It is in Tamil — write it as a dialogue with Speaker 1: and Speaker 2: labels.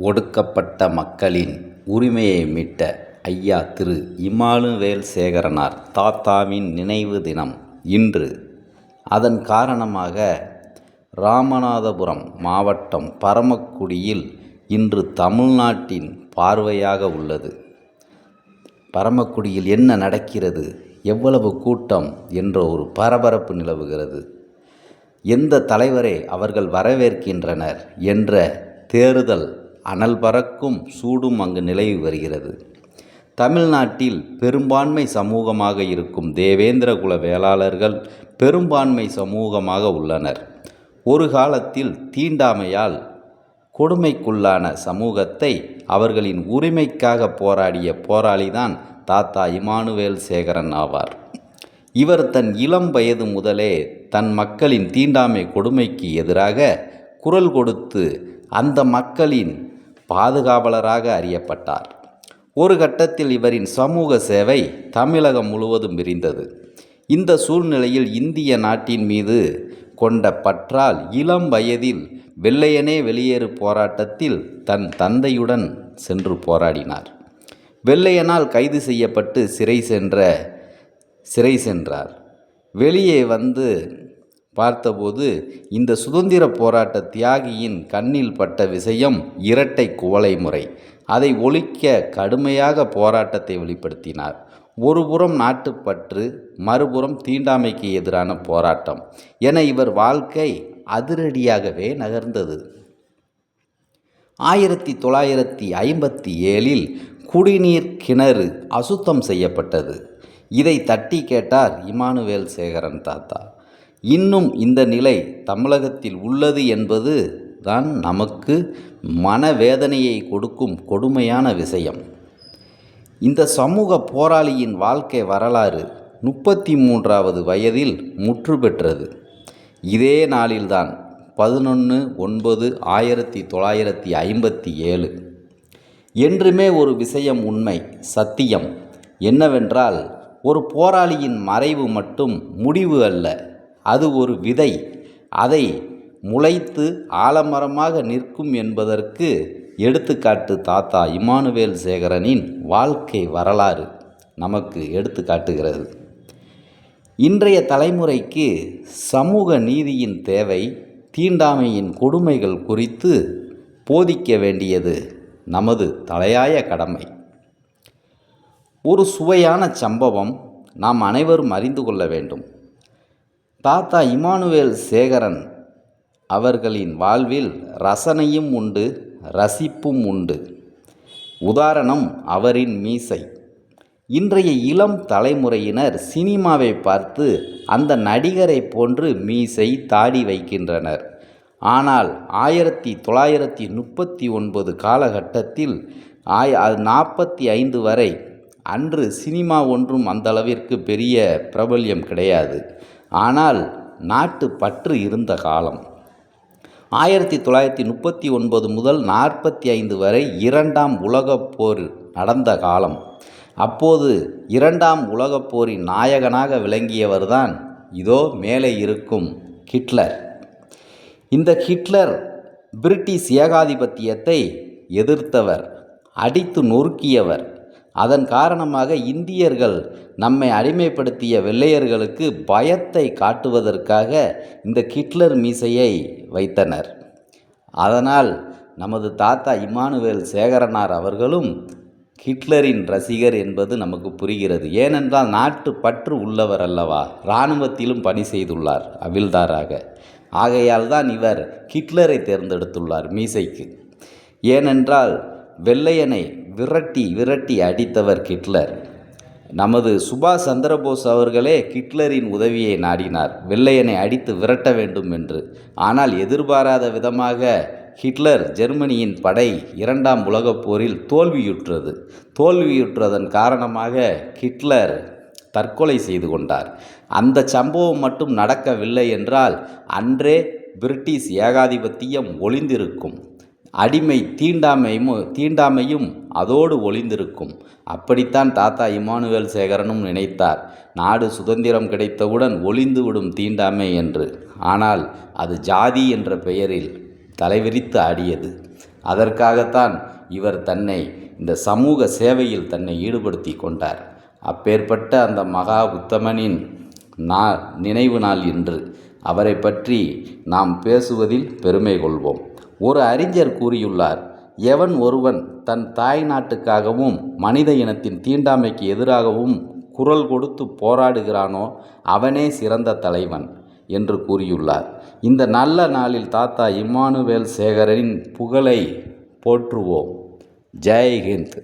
Speaker 1: ஒடுக்கப்பட்ட மக்களின் உரிமையை மீட்ட ஐயா திரு. இமானுவேல் சேகரனார் தாத்தாவின் நினைவு தினம் இன்று. அதன் காரணமாக ராமநாதபுரம் மாவட்டம் பரமக்குடியில் இன்று தமிழ்நாட்டின் பார்வையாக உள்ளது. பரமக்குடியில் என்ன நடக்கிறது? எவ்வளவு கூட்டம் என்ற ஒரு பரபரப்பு நிலவுகிறது. எந்த தலைவரை அவர்கள் வரவேற்கின்றனர் என்ற தேர்தல் அனல் பறக்கும் சூடும் அங்கு நிலவி வருகிறது. தமிழ்நாட்டில் பெரும்பான்மை சமூகமாக இருக்கும் தேவேந்திர குல வேளாளர்கள் பெரும்பான்மை சமூகமாக உள்ளனர். ஒரு காலத்தில் தீண்டாமையால் கொடுமைக்குள்ளான சமூகத்தை அவர்களின் உரிமைக்காக போராடிய போராளிதான் தாத்தா இமானுவேல் சேகரன் ஆவார். இவர் தன் இளம் வயது முதலே தன் மக்களின் தீண்டாமை கொடுமைக்கு எதிராக குரல் கொடுத்து அந்த மக்களின் பாதுகாவலராக அறியப்பட்டார். ஒரு கட்டத்தில் இவரின் சமூக சேவை தமிழகம் முழுவதும் விரிந்தது. இந்த சூழ்நிலையில் இந்திய நாட்டின் மீது கொண்ட பற்றால் இளம் வயதில் வெள்ளையனே வெளியேறு போராட்டத்தில் தன் தந்தையுடன் சென்று போராடினார். வெள்ளையனால் கைது செய்யப்பட்டு சிறை சென்ற சிறை சென்றார். வெளியே வந்து பார்த்தபோது இந்த சுதந்திர போராட்ட தியாகியின் கண்ணில் பட்ட விஷயம் இரட்டை குவளை முறை. அதை ஒழிக்க கடுமையாக போராட்டத்தை வெளிப்படுத்தினார். ஒருபுறம் நாட்டுப்பற்று மறுபுறம் தீண்டாமைக்கு எதிரான போராட்டம் என இவர் வாழ்க்கை அதிரடியாகவே நகர்ந்தது. ஆயிரத்தி தொள்ளாயிரத்தி ஐம்பத்தி ஏழில் குடிநீர் கிணறு அசுத்தம் செய்யப்பட்டது. இதை தட்டி கேட்டார் இமானுவேல் சேகரன் தாத்தா. இன்னும் இந்த நிலை தமிழகத்தில் உள்ளது என்பது தான் நமக்கு மனவேதனையை கொடுக்கும் கொடுமையான விஷயம். இந்த சமூக போராளியின் வாழ்க்கை வரலாறு முப்பத்தி மூன்றாவது வயதில் முற்று பெற்றது. இதே நாளில்தான் பதினொன்று ஒன்பது ஆயிரத்தி தொள்ளாயிரத்தி ஐம்பத்தி ஏழு. என்றுமே ஒரு விஷயம் உண்மை சத்தியம். என்னவென்றால் ஒரு போராளியின் மறைவு மட்டும் முடிவு அல்ல. அது ஒரு விதை. அதை முளைத்து ஆலமரமாக நிற்கும் என்பதற்கு எடுத்துக்காட்டு தாத்தா இமானுவேல் சேகரனின் வாழ்க்கை வரலாறு நமக்கு எடுத்துக்காட்டுகிறது இன்றைய தலைமுறைக்கு சமூக நீதியின் தேவை தீண்டாமையின் கொடுமைகள் குறித்து போதிக்க வேண்டியது நமது தலையாய கடமை. ஒரு சுவையான சம்பவம் நாம் அனைவரும் அறிந்து கொள்ள வேண்டும். தாத்தா இமானுவேல் சேகரன் அவர்களின் வாழ்வில் ரசனையும் உண்டு ரசிப்பும் உண்டு. உதாரணம் அவரின் மீசை. இன்றைய இளம் தலைமுறையினர் சினிமாவை பார்த்து அந்த நடிகரை போன்று மீசை தாடி வைக்கின்றனர். ஆனால் ஆயிரத்தி தொள்ளாயிரத்தி முப்பத்தி ஒன்பது காலகட்டத்தில் ஆய் நாற்பத்தி ஐந்து வரை அன்று சினிமா ஒன்றும் அந்தளவிற்கு பெரிய பிரபல்யம் கிடையாது. ஆனால் நாட்டு பற்று இருந்த காலம். ஆயிரத்தி தொள்ளாயிரத்தி முப்பத்தி ஒன்பது முதல் நாற்பத்தி ஐந்து வரை இரண்டாம் உலகப் போர் நடந்த காலம். அப்போது இரண்டாம் உலகப் போரின் நாயகனாக விளங்கியவர்தான் இதோ மேலே இருக்கும் ஹிட்லர். இந்த ஹிட்லர் பிரிட்டிஷ் ஏகாதிபத்தியத்தை எதிர்த்தவர் அடித்து நொறுக்கியவர். அதன் காரணமாக இந்தியர்கள் நம்மை அடிமைப்படுத்திய வெள்ளையர்களுக்கு பயத்தை காட்டுவதற்காக இந்த கிட்லர் மீசையை வைத்தனர். அதனால் நமது தாத்தா இமானுவேல் சேகரனார் அவர்களும் ஹிட்லரின் ரசிகர் என்பது நமக்கு புரிகிறது. ஏனென்றால் நாட்டு பற்று உள்ளவர் அல்லவா? இராணுவத்திலும் பணி செய்துள்ளார் அவில்தாராக. ஆகையால் தான் இவர் ஹிட்லரை தேர்ந்தெடுத்துள்ளார் மீசைக்கு. ஏனென்றால் வெள்ளையனை விரட்டி விரட்டி அடித்தவர் ஹிட்லர் நமது சுபாஷ் சந்திரபோஸ் அவர்களே ஹிட்லரின் உதவியை நாடினார். வெள்ளையனை அடித்து விரட்ட வேண்டும் என்று. ஆனால் எதிர்பாராத விதமாக ஹிட்லர் ஜெர்மனியின் படை இரண்டாம் உலகப் போரில் தோல்வியுற்றது. தோல்வியுற்றதன் காரணமாக ஹிட்லர் தற்கொலை செய்து கொண்டார். அந்த சம்பவம் மட்டும் நடக்கவில்லை என்றால் அன்றே பிரிட்டிஷ் ஏகாதிபத்தியம் ஒளிந்திருக்கும். அடிமை தீண்டாமையும் தீண்டாமையும் அதோடு ஒளிந்திருக்கும். அப்படித்தான் தாத்தா இமானுவேல் சேகரனும் நினைத்தார். நாடு சுதந்திரம் கிடைத்தவுடன் ஒளிந்துவிடும் தீண்டாமை என்று. ஆனால் அது ஜாதி என்ற பெயரில் தலைவிரித்து ஆடியது. அதற்காகத்தான் இவர் தன்னை இந்த சமூக சேவையில் தன்னை ஈடுபடுத்தி கொண்டார். அப்பேற்பட்ட அந்த மகா உத்தமனின் நா நினைவு நாள் இன்று. அவரை பற்றி நாம் பேசுவதில் பெருமை கொள்வோம். ஒரு அறிஞர் கூறியுள்ளார் எவன் ஒருவன் தன் தாய் நாட்டுக்காகவும் மனித இனத்தின் தீண்டாமைக்கு எதிராகவும் குரல் கொடுத்து போராடுகிறானோ அவனே சிறந்த தலைவன் என்று கூறியுள்ளார். இந்த நல்ல நாளில் தாத்தா இம்மானுவேல் சேகரின் புகழை போற்றுவோம். ஜெய் ஹிந்த்.